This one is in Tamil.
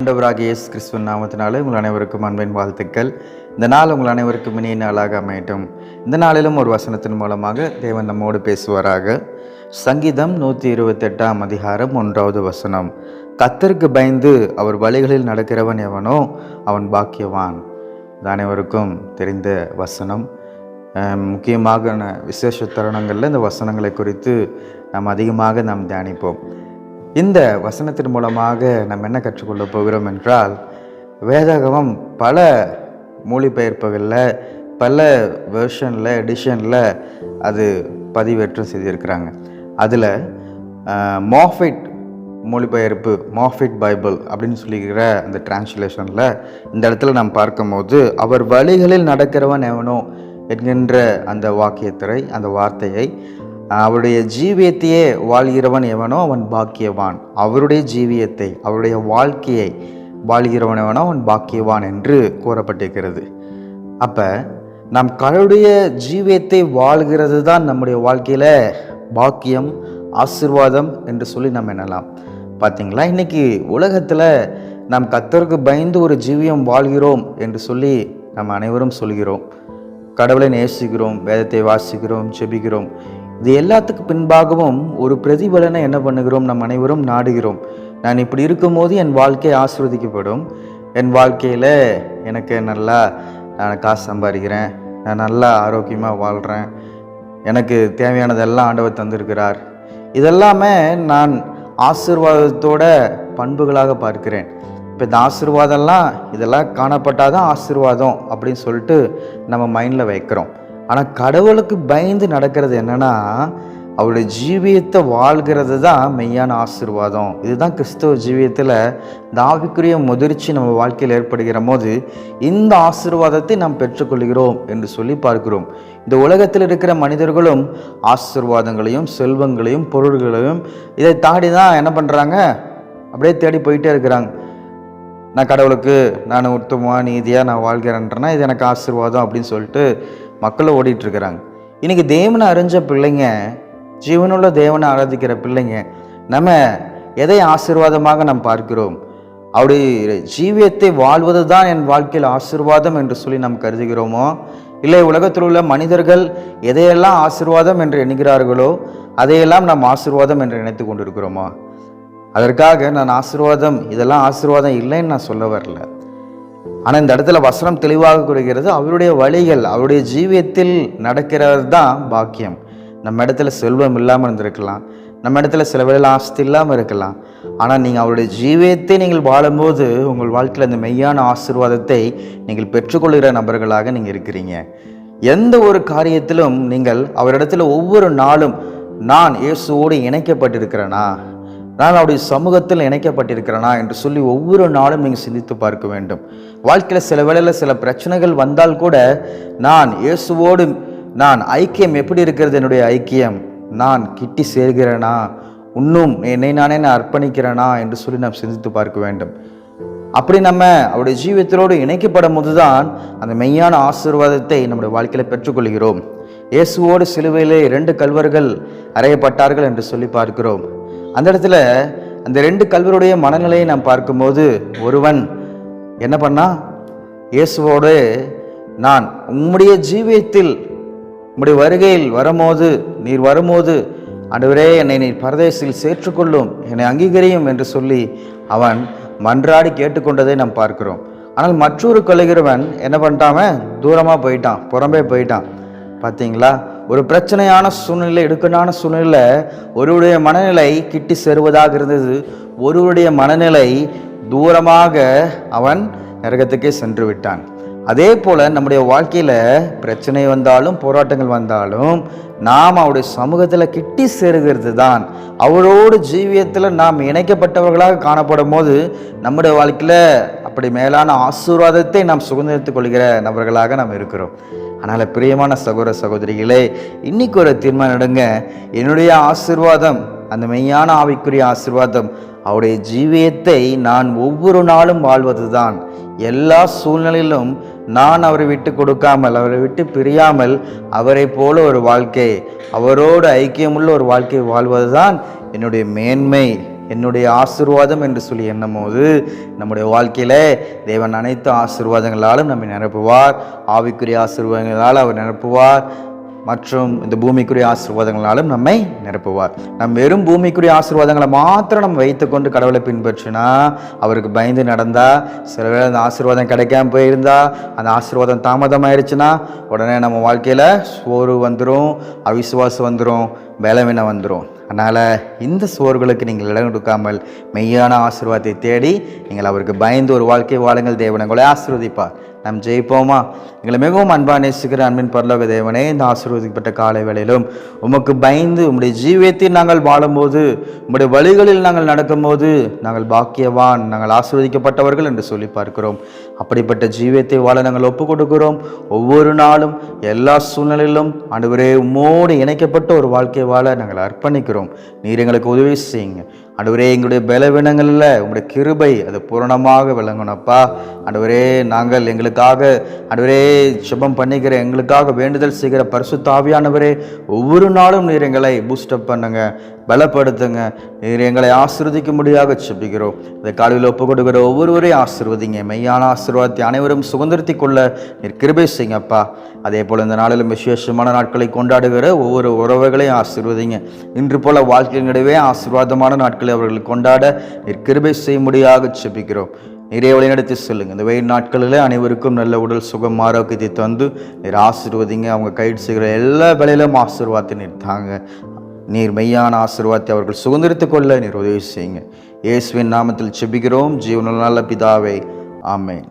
ஆண்டவராகிய இயேசு கிறிஸ்துவின் நாமத்தினாலே உங்கள் அனைவருக்கும் அன்பின் வாழ்த்துக்கள். இந்த நாள் உங்கள் அனைவருக்கும் இனிய நாளாக அமையட்டும். இந்த நாளிலும் ஒரு வசனத்தின் மூலமாக தேவன் நம்மோடு பேசுவாராக. சங்கீதம் நூற்றி இருபத்தெட்டாம் அதிகாரம் ஒன்றாவது வசனம். கத்தருக்கு பயந்து அவர் வழிகளில் நடக்கிறவன் எவனோ அவன் பாக்கியவான். இது அனைவருக்கும் தெரிந்த வசனம். முக்கியமாக விசேஷ தருணங்களில் இந்த வசனங்களை குறித்து நாம் அதிகமாக நாம் தியானிப்போம். இந்த வசனத்தின் மூலமாக நாம் என்ன கற்றுக்கொள்ள போகிறோம் என்றால் வேதாகமம் பல மொழிபெயர்ப்புகளில் பல வெர்ஷனில் எடிஷனில் அது பதிவேற்றம் செய்திருக்கிறாங்க. அதில் மாஃபிட் மொழிபெயர்ப்பு மாஃபிட் பைபிள் அப்படின்னு சொல்லிக்கிற அந்த டிரான்ஸ்லேஷனில் இந்த இடத்துல நாம் பார்க்கும்போது அவர் வழிகளில் நடக்கிறவன் எவனோ என்கின்ற அந்த வாக்கியத்திரை அந்த வார்த்தையை அவருடைய ஜீவியத்தையே வாழ்கிறவன் எவனோ அவன் பாக்கியவான். அவருடைய ஜீவியத்தை அவருடைய வாழ்க்கையை வாழ்கிறவன் எவனோ அவன் பாக்கியவான் என்று கூறப்பட்டிருக்கிறது. அப்போ நம் கடவுடைய ஜீவியத்தை வாழ்கிறது தான் நம்முடைய வாழ்க்கையில் பாக்கியம் ஆசீர்வாதம் என்று சொல்லி நம்ம எண்ணலாம். பார்த்தீங்களா இன்னைக்கு உலகத்தில் நாம் கத்தருக்கு பயந்து ஒரு ஜீவியம் வாழ்கிறோம் என்று சொல்லி நம்ம அனைவரும் சொல்கிறோம். கடவுளை நேசிக்கிறோம் வேதத்தை வாசிக்கிறோம் ஜெபிக்கிறோம். இது எல்லாத்துக்கு பின்பாகவும் ஒரு பிரதிபலனை என்ன பண்ணுகிறோம்? நம் அனைவரும் நாடுகிறோம். நான் இப்படி இருக்கும்போது என் வாழ்க்கை ஆஸ்வதிக்கப்படும் என் வாழ்க்கையில் எனக்கு நல்லா நான் காசு சம்பாதிக்கிறேன். நான் நல்லா ஆரோக்கியமாக வாழ்கிறேன் எனக்கு தேவையானதெல்லாம் ஆண்டவர் தந்திருக்கிறார். இதெல்லாமே நான் ஆசீர்வாதத்தோட பண்புகளாக பார்க்கிறேன். இப்போ இந்த ஆசீர்வாதம்லாம் இதெல்லாம் காணப்பட்டாதான் ஆசீர்வாதம் அப்படின்னு சொல்லிட்டு நம்ம மைண்டில் வைக்கிறோம். ஆனால் கடவுளுக்கு பயந்து நடக்கிறது என்னன்னா அவருடைய ஜீவியத்தை வாழ்கிறது தான் மெய்யான ஆசீர்வாதம். இதுதான் கிறிஸ்தவ ஜீவியத்தில் தாவிக்குரிய முதிர்ச்சி நம்ம வாழ்க்கையில் ஏற்படுகிற போது இந்த ஆசீர்வாதத்தை நாம் பெற்றுக்கொள்கிறோம் என்று சொல்லி பார்க்கிறோம். இந்த உலகத்தில் இருக்கிற மனிதர்களும் ஆசீர்வாதங்களையும் செல்வங்களையும் பொருள்களையும் இதை தாண்டி தான் என்ன பண்ணுறாங்க அப்படியே தேடி போயிட்டே இருக்கிறாங்க. நான் கடவுளுக்கு நான் உத்தமாக நீதியாக நான் வாழ்கிறேன்றேன்னா இது எனக்கு ஆசீர்வாதம் அப்படின்னு சொல்லிட்டு மக்களும் ஓடிட்டு இருக்கிறாங்க இன்னைக்கு தேவனை அறிஞ்ச பிள்ளைங்க ஜீவனுள்ள தேவனை ஆராதிக்கிற பிள்ளைங்க நம்ம எதை ஆசீர்வாதமாக நாம் பார்க்கிறோம்? அவருடைய ஜீவியத்தை வாழ்வது தான் என் வாழ்க்கையில் ஆசீர்வாதம் என்று சொல்லி நாம் கருதுகிறோமோ? இல்லை உலகத்தில் உள்ள மனிதர்கள் எதையெல்லாம் ஆசீர்வாதம் என்று எண்ணுகிறார்களோ அதையெல்லாம் நாம் ஆசீர்வாதம் என்று நினைத்து கொண்டிருக்கிறோமா? அதற்காக நான் ஆசீர்வாதம் இதெல்லாம் ஆசீர்வாதம் இல்லைன்னு நான் சொல்ல வரல. ஆனால் இந்த இடத்துல வசனம் தெளிவாக கூறுகிறது அவருடைய வழிகள் அவருடைய ஜீவியத்தில் நடக்கிறது தான் பாக்கியம். நம்ம இடத்துல செல்வம் இல்லாமல் இருந்திருக்கலாம். நம்ம இடத்துல சில வேளையில் ஆஸ்தி இல்லாமல் இருக்கலாம். ஆனால் நீங்கள் அவருடைய ஜீவியத்தை நீங்கள் வாழும்போது உங்கள் வாழ்க்கையில் அந்த மெய்யான ஆசீர்வாதத்தை நீங்கள் பெற்றுக்கொள்கிற நபர்களாக நீங்கள் இருக்கிறீங்க. எந்த ஒரு காரியத்திலும் நீங்கள் அவரிடத்துல ஒவ்வொரு நாளும் நான் இயேசுவோடு இணைக்கப்பட்டிருக்கிறேனா? நான் அவருடைய சமூகத்தில் இணைக்கப்பட்டிருக்கிறேனா என்று சொல்லி ஒவ்வொரு நாளும் நீங்கள் சிந்தித்து பார்க்க வேண்டும். வாழ்க்கையில் சில வேளையில் சில பிரச்சனைகள் வந்தால் கூட நான் இயேசுவோடு நான் ஐக்கியம் எப்படி இருக்கிறது என்னுடைய ஐக்கியம்? நான் கிட்டி சேர்கிறேனா? இன்னும் என்னை நானே நான் அர்ப்பணிக்கிறேனா? என்று சொல்லி நாம் சிந்தித்து பார்க்க வேண்டும். அப்படி நம்ம அவருடைய ஜீவியத்தோடு இணைக்கப்படும் போதுதான் அந்த மெய்யான ஆசீர்வாதத்தை நம்முடைய வாழ்க்கையில் பெற்றுக்கொள்கிறோம். இயேசுவோடு சிலுவையிலே இரண்டு கல்வர்கள் அறையப்பட்டார்கள் என்று சொல்லி பார்க்கிறோம். அந்த இடத்துல அந்த ரெண்டு கல்வருடைய மனநிலையை நாம் பார்க்கும்போது ஒருவன் என்ன பண்ணா? இயேசுவோடு நான் உம்முடைய ஜீவியத்தில் உம்முடைய வருகையில் வரும்போது நீர் வரும்போது அன்றுவரே என்னை நீர் பரதேசில் சேர்த்துக்கொள்ளும் என்னை அங்கீகரியும் என்று சொல்லி அவன் மன்றாடி கேட்டுக்கொண்டதை நாம் பார்க்கிறோம். ஆனால் மற்றொரு கொள்ளுகிறவன் என்ன பண்ணிட்டான் தூரமாக போயிட்டான் புறம்பே போயிட்டான். பார்த்தீங்களா ஒரு பிரச்சனையான சூழ்நிலை இடுக்கணான சூழ்நிலை ஒருவருடைய மனநிலை கிட்டி சேருவதாக இருந்தது. ஒருவருடைய மனநிலை தூரமாக அவன் நரகத்துக்கே சென்று விட்டான். அதே போல் நம்முடைய வாழ்க்கையில் பிரச்சனை வந்தாலும் போராட்டங்கள் வந்தாலும் நாம் அவருடைய சமூகத்தில் கிட்டி சேருகிறது தான். அவரோடு ஜீவியத்தில் நாம் இணைக்கப்பட்டவர்களாக காணப்படும் போது நம்முடைய வாழ்க்கையில் அப்படி மேலான ஆசீர்வாதத்தை நாம் சுதந்திரத்துக் கொள்கிற நபர்களாக நாம் இருக்கிறோம். அதனால் பிரியமான சகோதர சகோதரிகளே இன்னைக்கு ஒரு தீர்மானம் எடுங்க. என்னுடைய ஆசீர்வாதம் அந்த மெய்யான ஆவிக்குரிய ஆசிர்வாதம் அவருடைய ஜீவியத்தை நான் ஒவ்வொரு நாளும் வாழ்வதுதான். எல்லா சூழ்நிலையிலும் நான் அவரை விட்டு கொடுக்காமல் அவரை விட்டு பிரியாமல் அவரை போல ஒரு வாழ்க்கை அவரோடு ஐக்கியமுள்ள ஒரு வாழ்க்கை வாழ்வதுதான் என்னுடைய மேன்மை. என்னுடைய ஆசீர்வாதம் என்று சொல்லி எண்ணும் போது நம்முடைய வாழ்க்கையில் தேவன் அனைத்து ஆசீர்வாதங்களாலும் நம்மை நிரப்புவார். ஆவிக்குரிய ஆசீர்வாதங்களால் அவர் நிரப்புவார். மற்றும் இந்த பூமிக்குரிய ஆசீர்வாதங்களாலும் நம்மை நிரப்புவார். நம் வெறும் பூமிக்குரிய ஆசீர்வாதங்களை மாத்திரம் நம்ம வைத்துக்கொண்டு கடவுளை பின்பற்றினா அவருக்கு பயந்து நடந்தா சில வேளை அந்த ஆசீர்வாதம் கிடைக்காம போயிருந்தா அந்த ஆசீர்வாதம் தாமதமாயிருச்சுன்னா உடனே நம்ம வாழ்க்கையில் சோறு வந்துடும் அவிசுவாசம் வந்துடும் பலவீனம் வந்துடும் அதனால் இந்த சோர்களுக்கு நீங்கள் இடம் கொடுக்காமல் மெய்யான ஆசீர்வாதத்தை தேடி நீங்கள் அவருக்கு பயந்து ஒரு வாழ்க்கை வாழுங்கள். தேவன் உங்களை ஆசீர்வதிப்பார். நாம் ஜெயிப்போமா? எங்களை மிகவும் அன்பாக நேசிக்கிற அன்பின் பரலோக தேவனே இந்த ஆசீர்வதிக்கப்பட்ட காலை வேளையிலும் உமக்கு பயந்து உம்முடைய ஜீவியத்தில் நாங்கள் வாழும்போது உம்முடைய வழிகளில் நாங்கள் நடக்கும்போது நாங்கள் பாக்கியவான் நாங்கள் ஆசீர்வதிக்கப்பட்டவர்கள் என்று சொல்லி பார்க்கிறோம். அப்படிப்பட்ட ஜீவியத்தை வாழ நாங்கள் ஒப்புக் கொடுக்கிறோம் ஒவ்வொரு நாளும் எல்லா சூழ்நிலையிலும் ஆண்டவரே உம்மோடு இணைக்கப்பட்ட ஒரு வாழ்க்கை வாழ நாங்கள் அர்ப்பணிக்கிறோம். நீர் எங்களுக்கு உதவி செய்யுங்க. அன்றுவரே எங்களுடைய பலவீனங்களில் உங்களுடைய கிருபை அது பூரணமாக விளங்கணும்ப்பா அன்றுவரே நாங்கள் எங்களுக்காக அன்றுவரே சுபம் பண்ணிக்கிற எங்களுக்காக வேண்டுதல் செய்கிற பரிசு தாவியானவரே ஒவ்வொரு நாளும் நீர் எங்களை பூஸ்டப் பண்ணுங்கள் பலப்படுத்துங்க. நீர் எங்களை ஆசிர்வதிக்கும்படியாக செபிக்கிறோம் இந்த காலையில் ஒப்பு கொடுக்கிற ஒவ்வொருவரையும் ஆசிர்வதிங்க. மெய்யான ஆசீர்வாதத்தை அனைவரும் சுதந்திரத்தை கொள்ள நீர் கிருபை செய்யுங்கப்பா. அதே போல் இந்த நாளிலும் விசேஷமான நாட்களை கொண்டாடுகிற ஒவ்வொரு உறவுகளையும் ஆசிர்வதிங்க. இன்று போல வாழ்க்கையினிடவே ஆசீர்வாதமான நாட்களை அவர்கள் கொண்டாட நீர் கிருபை செய்யும்படியாக செபிக்கிறோம் நிறைய வழிநடத்தி சொல்லுங்கள் இந்த வெயில் நாட்களில் அனைவருக்கும் நல்ல உடல் சுகம் ஆரோக்கியத்தை தந்து நீர் ஆசிர்வதிங்க. அவங்க கைடு செய்கிற எல்லா வேலையிலும் ஆசீர்வாதத்தை நிறுத்தாங்க நீர் மெய்யான ஆசீர்வாதத்தை அவர்கள் சுதந்திரித்துக் கொள்ள நீர் உதவி செய்யுங்க. இயேசுவின் நாமத்தில் செபிக்கிறோம். ஜீவனுள்ள நல்ல பிதாவே. ஆமேன்.